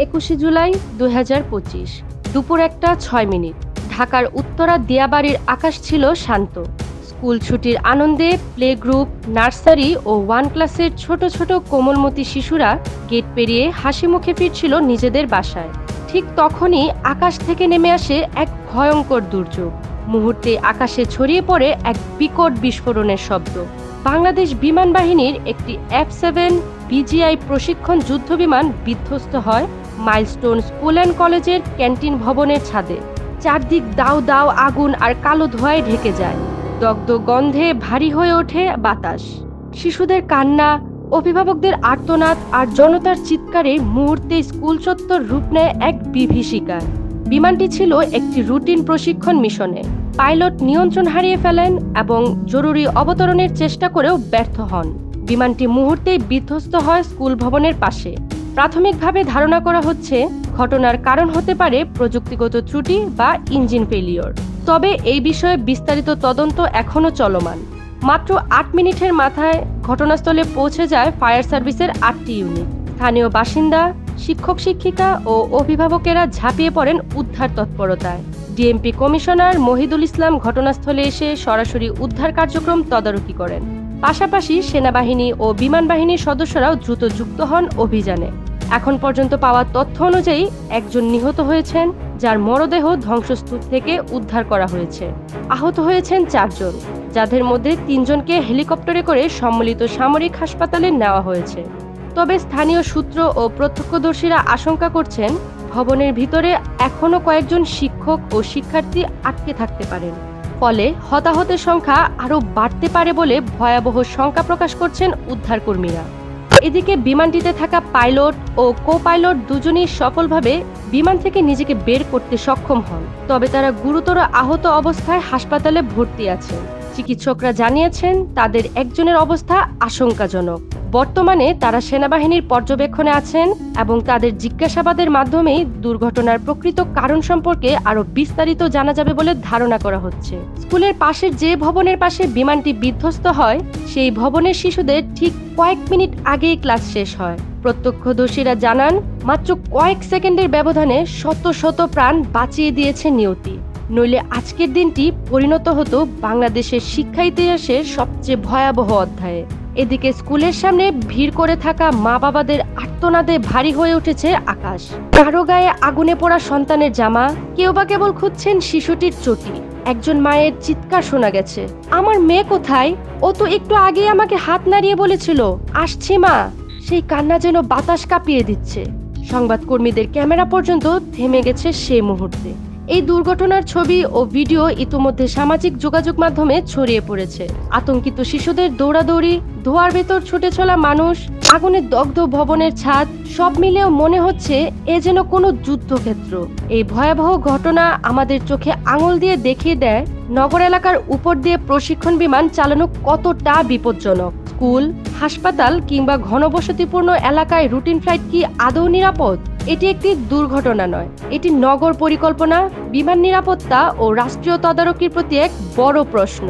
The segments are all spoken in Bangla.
একুশে জুলাই দু হাজার পঁচিশ, দুপুর একটা ছয় মিনিট। ঢাকার উত্তরা দিয়াবাড়ির আকাশ ছিল শান্ত। স্কুল ছুটির আনন্দে প্লে গ্রুপ নার্সারি ও ওয়ান ক্লাসের ছোট ছোট কোমলমতি শিশুরা গেট পেরিয়ে হাসি মুখে ফিরছিল নিজেদের বাসায়। ঠিক তখনই আকাশ থেকে নেমে আসে এক ভয়ঙ্কর দুর্যোগ। মুহূর্তে আকাশে ছড়িয়ে পড়ে এক বিকট বিস্ফোরণের শব্দ। বাংলাদেশ বিমান বাহিনীর একটি এফ সেভেন বিজিআই প্রশিক্ষণ যুদ্ধবিমান বিধ্বস্ত হয় মাইলস্টোন স্কুল অ্যান্ড কলেজের ক্যান্টিন ভবনের ছাদে। চারদিক দাও দাও আগুন আর কালো ধোঁয়ায় ঢেকে যায়। দগ্ধ গন্ধে ভারী হয়ে ওঠে বাতাস। শিশুদের কান্না, অভিভাবকদের আর্তনাদ আর জনতার চিৎকারে মুহূর্তে স্কুল চত্বর রূপ নেয় এক বিভীষিকার। বিমানটি ছিল একটি রুটিন প্রশিক্ষণ মিশনে। পাইলট নিয়ন্ত্রণ হারিয়ে ফেলেন এবং জরুরি অবতরণের চেষ্টা করেও ব্যর্থ হন। বিমানটি মুহূর্তেই বিধ্বস্ত হয় স্কুল ভবনের পাশে। প্রাথমিকভাবে ধারণা করা হচ্ছে ঘটনার কারণ হতে পারে প্রযুক্তিগত ত্রুটি বা ইঞ্জিন ফেলিওর তবে এই বিষয়ে বিস্তারিত তদন্ত এখনও চলমান। মাত্র আট মিনিটের মাথায় ঘটনাস্থলে পৌঁছে যায় ফায়ার সার্ভিসের আটটি ইউনিট। স্থানীয় বাসিন্দা, শিক্ষক শিক্ষিকা ও অভিভাবকেরা ঝাঁপিয়ে পড়েন উদ্ধার তৎপরতায়। ডিএমপি কমিশনার মহিদুল ইসলাম ঘটনাস্থলে এসে সরাসরি উদ্ধার কার্যক্রম তদারকি করেন। পাশাপাশি সেনাবাহিনী ও বিমান বাহিনীর সদস্যরাও দ্রুত যুক্ত হন অভিযানে। এখন পর্যন্ত পাওয়া তথ্য অনুযায়ী একজন নিহত হয়েছেন, যার মরদেহ ধ্বংসস্তূপ থেকে উদ্ধার করা হয়েছে। আহত হয়েছেন চারজন, যাদের মধ্যে তিনজনকে হেলিকপ্টারে করে সম্মিলিত সামরিক হাসপাতালে নেওয়া হয়েছে। তবে স্থানীয় সূত্র ও প্রত্যক্ষদর্শীরা আশঙ্কা করছেন, ভবনের ভিতরে এখনও কয়েকজন শিক্ষক ও শিক্ষার্থী আটকে থাকতে পারেন। ফলে হতাহতের সংখ্যা আরও বাড়তে পারে বলে ভয়াবহ শঙ্কা প্রকাশ করছেন উদ্ধারকর্মীরা। এদিকে বিমানটিতে থাকা পাইলট ও কো পাইলট দুজনেই সফলভাবে বিমান থেকে নিজেকে বের করতে সক্ষম হন। তবে তারা গুরুতর আহত অবস্থায় হাসপাতালে ভর্তি আছেন। চিকিৎসকরা জানিয়েছেন, তাদের একজনের অবস্থা আশঙ্কাজনক। বর্তমানে তারা সেনাবাহিনীর পর্যবেক্ষণে আছেন এবং তাদের জিজ্ঞাসাবাদের মাধ্যমেই দুর্ঘটনার প্রকৃত কারণ সম্পর্কে আরও বিস্তারিত জানা যাবে বলে ধারণা করা হচ্ছে। স্কুলের পাশের যে ভবনের পাশে বিমানটি বিধ্বস্ত হয়, সেই ভবনের শিশুদের ঠিক কয়েক মিনিট আগেই ক্লাস শেষ হয়। প্রত্যক্ষদর্শীরা জানান, মাত্র কয়েক সেকেন্ডের ব্যবধানে শত শত প্রাণ বাঁচিয়ে দিয়েছে নিয়তি নইলে আজকের দিনটি পরিণত হতো বাংলাদেশের শিক্ষা ইতিহাসের সবচেয়ে ভয়াবহ অধ্যায়ে। এদিকে স্কুলের সামনে ভিড় করে থাকা মা বাবাদের আর্তনাদে ভারী হয়ে উঠেছে আকাশ। কারও গায়ে আগুনে পড়া সন্তানের জামা, কেউ বা কেবল খুঁজছেন শিশুটির চটি। একজন মায়ের চিৎকার শোনা গেছে, আমার মেয়ে কোথায়? ও তো একটু আগেই আমাকে হাত নাড়িয়ে বলেছিল, আসছি মা। সেই কান্না যেন বাতাস কাঁপিয়ে দিচ্ছে। সংবাদকর্মীদের ক্যামেরা পর্যন্ত থেমে গেছে সেই মুহূর্তে। এই দুর্ঘটনার ছবি ও ভিডিও ইতোমধ্যে সামাজিক যোগাযোগ মাধ্যমে ছড়িয়ে পড়েছে। আতঙ্কিত শিশুদের দৌড়াদৌড়ি, ধোয়ার ভেতর ছুটে চলা মানুষ আগুনের দগ্ধ ভবনের ছাদ, সব মিলেও মনে হচ্ছে এ যেন কোনো যুদ্ধক্ষেত্র। এই ভয়াবহ ঘটনা আমাদের চোখে আঙুল দিয়ে দেখিয়ে দেয়, নগর এলাকার উপর দিয়ে প্রশিক্ষণ বিমান চালানো কতটা বিপজ্জনক। স্কুল, হাসপাতাল কিংবা ঘনবসতিপূর্ণ এলাকায় রুটিন ফ্লাইট কি আদৌ নিরাপদ? এটি একটি দুর্ঘটনা নয়। এটি নগর পরিকল্পনা, বিমান নিরাপত্তা ও রাষ্ট্রীয় তদারকির প্রতি এক বড় প্রশ্ন।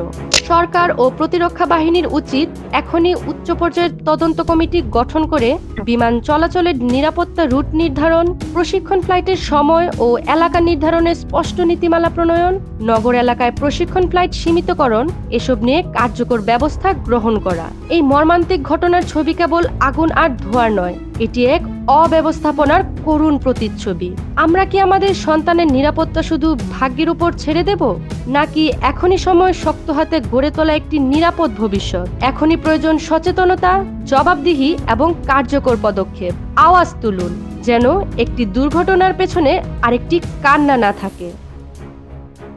সরকার ও প্রতিরক্ষা বাহিনীর উচিত এখনই উচ্চ পর্যায়ের তদন্ত কমিটি গঠন করে বিমান চলাচলের নিরাপত্তা রুট নির্ধারণ, প্রশিক্ষণ ফ্লাইটের সময় ও এলাকা নির্ধারণের স্পষ্ট নীতিমালা প্রণয়ন, নগর এলাকায় প্রশিক্ষণ ফ্লাইট সীমিতকরণ, এসব নিয়ে কার্যকর ব্যবস্থা গ্রহণ করা। এই মর্মান্তিক ঘটনার ছবি কেবল আগুন আর ধোয়ার নয় এটি এক অব্যবস্থাপনার করুণ প্রতিচ্ছবি। আমরা কি আমাদের সন্তানের নিরাপত্তা শুধু ভাগ্যের উপর ছেড়ে দেব? নাকি এখনই সময় শক্ত হাতে গড়ে তোলা একটি নিরাপদ ভবিষ্যৎ? এখনই প্রয়োজন সচেতনতা, জবাবদিহি এবং কার্যকর পদক্ষেপ। আওয়াজ তুলুন, যেন একটি দুর্ঘটনার পেছনে আরেকটি কান্না না থাকে।